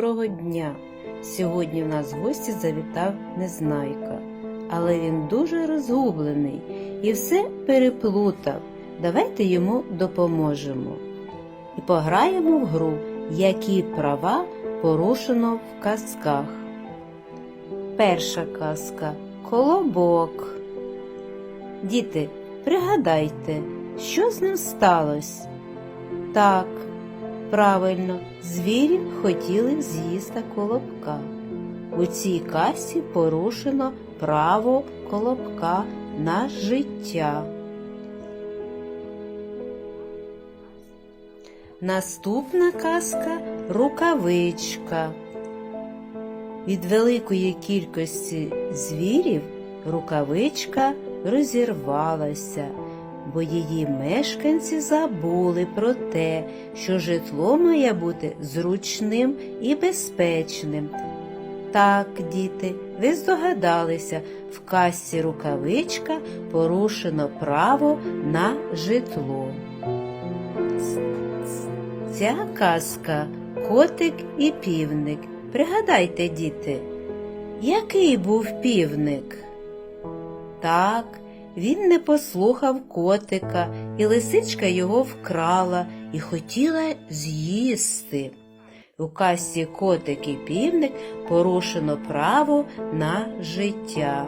доброго дня! Сьогодні в нас в гості завітав Незнайка, але він дуже розгублений і все переплутав. Давайте йому допоможемо. І пограємо в гру, які права порушено в казках. Перша казка Колобок. Діти, пригадайте, що з ним сталося? Так, правильно, звірі хотіли з'їсти колобка. У цій касі порушено право колобка на життя. Наступна казка рукавичка. Від великої кількості звірів рукавичка розірвалася, бо її мешканці забули про те, що житло має бути зручним і безпечним. Так, діти, ви здогадалися, в касі рукавичка порушено право на житло. Ця казка котик і півник. Пригадайте, діти, який був півник? Так, він не послухав котика, і лисичка його вкрала і хотіла з'їсти. У касі котик і півник порушено право на життя.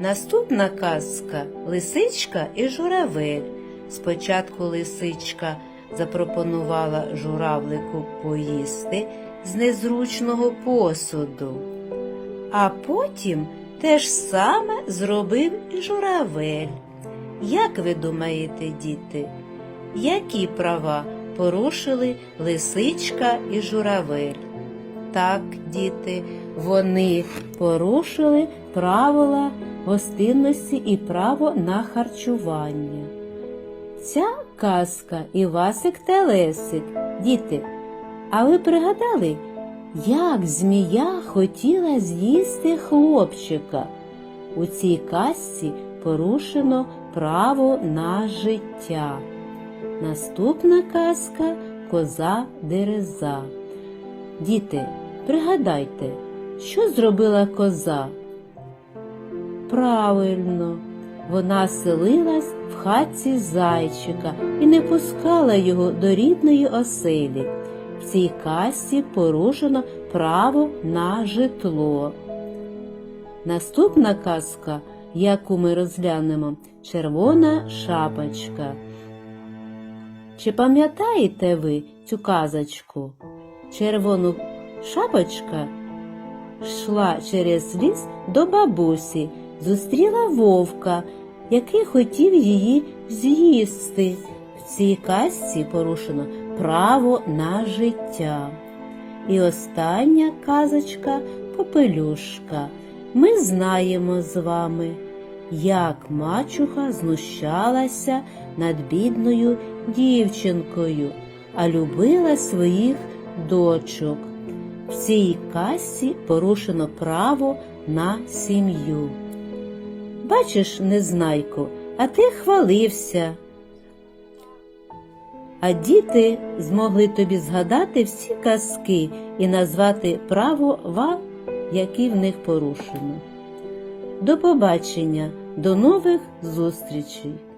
Наступна казка Лисичка і журавель. Спочатку лисичка запропонувала журавлику поїсти з незручного посуду, а потім те ж саме зробив і журавель. Як ви думаєте, діти, які права порушили лисичка і журавель? Так, діти, вони порушили правила гостинності і право на харчування. Ця казка Івасик та Лесик. Діти, а ви пригадали, як змія хотіла з'їсти хлопчика? У цій казці порушено право на життя. Наступна казка Коза Дереза. Діти, пригадайте, що зробила коза? Правильно, вона селилась в хатці зайчика і не пускала його до рідної оселі. Цій касі порушено право на житло. Наступна казка, яку ми розглянемо, червона шапочка. Чи пам'ятаєте ви цю казочку? Червону шапочка йшла через ліс до бабусі, зустріла вовка, який хотів її з'їсти. В цій казці порушено право на життя. І остання казочка Попелюшка. Ми знаємо з вами, як мачуха знущалася над бідною дівчинкою, а любила своїх дочок. В цій касі порушено право на сім'ю. Бачиш, незнайку, а ти хвалився. А діти змогли тобі згадати всі казки і назвати права, які в них порушено. До побачення, до нових зустрічей!